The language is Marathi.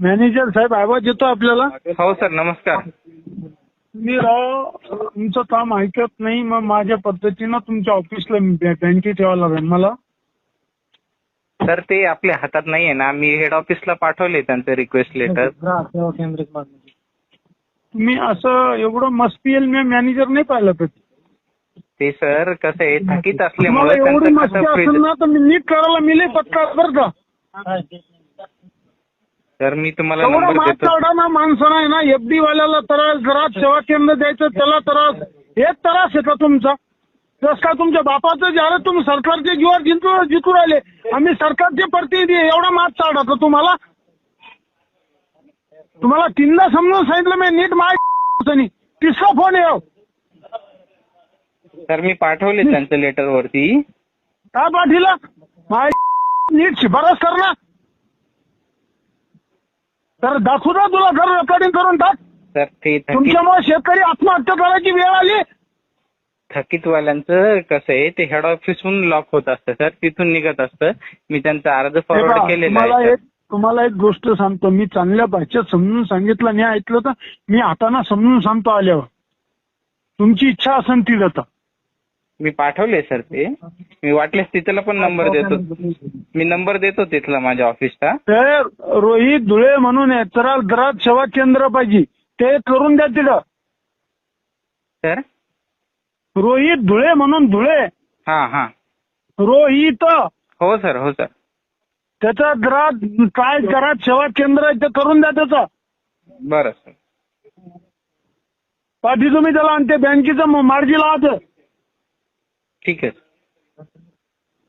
मॅनेजर साहेब आवाज येतो आपल्याला? हो सर नमस्कार. मी राव तुमचं काम ऐकत नाही मग माझ्या पद्धतीनं तुमच्या ऑफिसला बँकेत यावं लागेल. मला? सर ते आपल्या हातात नाहीये ना. मी हेड ऑफिसला पाठवले त्यांचं रिक्वेस्ट लेटर तुम्ही असं एवढं मस्पीएल मी मॅनेजर नाही पाहिलं कधी ते सर कसं आहे थकीत मला असल्यामुळे एवढी त्यांचं मस्ती कसं असेल ना तर मी नीट करायला मिले पत्ता बरं का. सर मी तुम्हाला एवढा नंबर मात देतो. ना माणसानं आहे ना. एफडी वाल्याला त्रास जरा सेवा केंद्र द्यायचं त्याला त्रास. एक त्रास आहे का तुमचा? जस का तुमच्या बापाचं ज्याला तुम्ही सरकारचे जीवावर जिंकू जिंकू राहिले. आम्ही सरकारचे प्रतिनिधी आहे. एवढा मात का तुम्हाला. तुम्हाला तीनदा समजून सांगितलं मी नीट माय तिसरा फोन येऊ सर मी पाठवले त्यांचं लेटर वरती. काय पाठीला? माय नीट शिफारस कर ना. तर दाखवू ना तुला घर रेकॉर्डिंग करून टाक. सर ते थकीत तुमच्यामुळे शेतकरी आत्महत्या करायची वेळ आली. थकीतवाल्यांचं कसं आहे ते हेड ऑफिसहून लॉक होत असतं सर तिथून निघत असतं. मी त्यांचा अर्ज हे फॉरवर्ड केलेला तुम्हाला आहे एक तुम्हाला एक गोष्ट सांगतो. मी चांगल्या भाषेत समजून सांगितलं नाही ऐकलं तर मी हाताना समजून सांगतो आल्यावर. तुमची इच्छा असेल ती जाता मी पाठवले सर ते. मी वाटल्यास तिथला पण नंबर देतो. मी नंबर देतो तिथला माझ्या ऑफिसचा ते रोहित धुळे म्हणून आहे. तर दरात सेवा केंद्र पाहिजे. ते करून द्या तिथं. सर? रोहित धुळे म्हणून धुळे. हा हा. रोहित. हो सर हो सर. त्याचा दरात काय दरात सेवा केंद्र आहे ते करून द्या त्याचा. बरं सर. पाठी तुम्ही त्याला आणि ते बँकेचं मार्गी लावा ठीक आहे